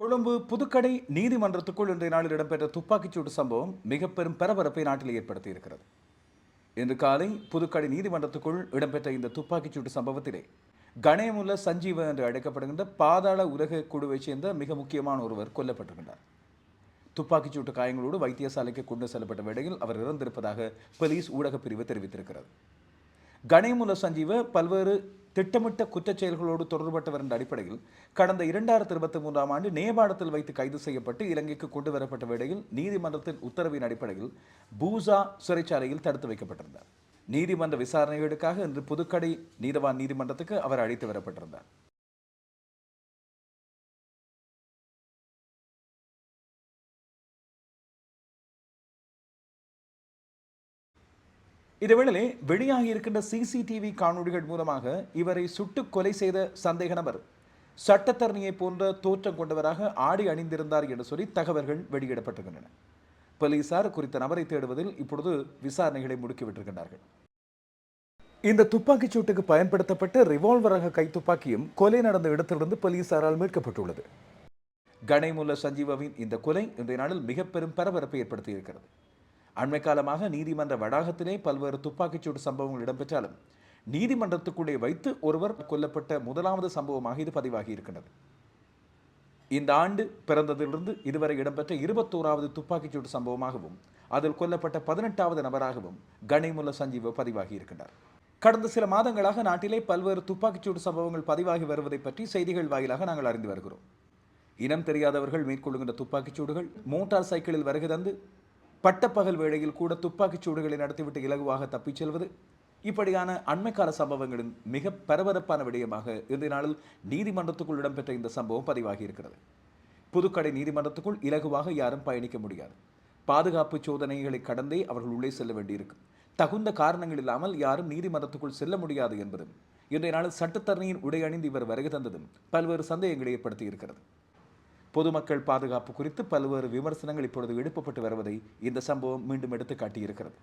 கொழும்பு புதுக்கடை நீதிமன்றத்துக்குள் இன்றைய நாளில் இடம்பெற்ற துப்பாக்கிச்சூடு சம்பவம் மிக பெரும் பரபரப்பை நாட்டில் ஏற்படுத்தியிருக்கிறது இன்று காலை புதுக்கடை நீதிமன்றத்துக்குள் இடம்பெற்ற இந்த துப்பாக்கிச்சூடு சம்பவத்திலே கணேமுல்ல சஞ்சீவ என்று அழைக்கப்படுகின்ற பாதாள உலக குழுவைச் சேர்ந்த மிக முக்கியமான ஒருவர் கொல்லப்பட்டிருக்கிறார் துப்பாக்கிச்சூட்டு காயங்களோடு வைத்தியசாலைக்கு கொண்டு செல்லப்பட்ட வேளையில் அவர் இறந்திருப்பதாக போலீஸ் ஊடகப் பிரிவு தெரிவித்திருக்கிறது. கணேமுல சஞ்சீவ பல்வேறு திட்டமிட்ட குற்றச் செயல்களோடு தொடர்பட்டவர் என்ற அடிப்படையில் கடந்த இரண்டாயிரத்தி இருபத்தி மூன்றாம் ஆண்டு நேபாளத்தில் வைத்து கைது செய்யப்பட்டு இலங்கைக்கு கொண்டு வரப்பட்ட வேளையில் நீதிமன்றத்தின் உத்தரவின் அடிப்படையில் பூசா சிறைச்சாலையில் தடுத்து வைக்கப்பட்டிருந்தார். நீதிமன்ற விசாரணைகளுக்காக இன்று புதுக்கடை நீதவான் நீதிமன்றத்துக்கு அவர் அழைத்து வரப்பட்டிருந்தார். இதேவேளை வெளியாகி இருக்கின்ற சிசிடிவி காணொளிகள் மூலமாக இவரை சுட்டு கொலை செய்த சந்தேக நபர் சட்டத்தரணியை போன்ற தோற்றம் கொண்டவராக ஆடி அணிந்திருந்தார் என்று சொல்லி தகவல்கள் வெளியிடப்பட்டிருக்கின்றன. போலீசார் குறித்த நபரை தேடுவதில் இப்பொழுது விசாரணைகளை முடுக்கிவிட்டிருக்கின்றார்கள். இந்த துப்பாக்கிச் சூட்டுக்கு பயன்படுத்தப்பட்ட ரிவால்வர் ரக கைத்துப்பாக்கியும் கொலை நடந்த இடத்திலிருந்து போலீசாரால் மீட்கப்பட்டுள்ளது. கணேமுல்ல சஞ்சீவாவின் இந்த கொலை இன்றைய நாளில் மிக பெரும் பரபரப்பை ஏற்படுத்தியிருக்கிறது. அண்மை காலமாக நீதிமன்ற வளாகத்திலே பல்வேறு துப்பாக்கிச்சூடு சம்பவங்கள் இடம்பெற்றாலும் நீதிமன்றத்துக்குள்ளே வைத்து ஒருவர் கொல்லப்பட்ட முதலாவது சம்பவமாக இது பதிவாகி இருக்கின்றது இந்த ஆண்டு பிறந்ததிலிருந்து இதுவரை இடம்பெற்ற இருபத்தோராவது துப்பாக்கிச்சூடு சம்பவமாகவும் அதில் கொல்லப்பட்ட பதினெட்டாவது நபராகவும் கணேமுல்ல சஞ்சீவ் பதிவாகி இருக்கின்றார் கடந்த சில மாதங்களாக நாட்டிலே பல்வேறு துப்பாக்கிச்சூடு சம்பவங்கள் பதிவாகி வருவதை பற்றி செய்திகள் வாயிலாக நாங்கள் அறிந்து வருகிறோம். இனம் தெரியாதவர்கள் மேற்கொள்கின்ற துப்பாக்கிச்சூடுகள் மோட்டார் சைக்கிளில் வருகை தந்து பட்டப்பகல் வேளையில் கூட துப்பாக்கிச் சூடுகளை நடத்திவிட்டு இலகுவாக தப்பிச் செல்வது இப்படியான அண்மைக்கால சம்பவங்களின் மிக பரபரப்பான விடயமாக இன்றைய நாளில் நீதிமன்றத்துக்குள் இடம்பெற்ற இந்த சம்பவம் பதிவாகி இருக்கிறது புதுக்கடை நீதிமன்றத்துக்குள் இலகுவாக யாரும் பயணிக்க முடியாது. பாதுகாப்பு சோதனைகளை கடந்தே அவர்கள் உள்ளே செல்ல வேண்டியிருக்கும் தகுந்த காரணங்கள் இல்லாமல் யாரும் நீதிமன்றத்துக்குள் செல்ல முடியாது என்பதும் இன்றைய நாளில் சட்டத்தரணியின் உடை அணிந்து இவர் வருகை தந்ததும் பல்வேறு சந்தேகங்களை ஏற்படுத்தி இருக்கிறது பொதுமக்கள் பாதுகாப்பு குறித்து பல்வேறு விமர்சனங்கள் இப்பொழுது எழுப்பப்பட்டு வருவதை இந்த சம்பவம் மீண்டும் எடுத்து காட்டியிருக்கிறது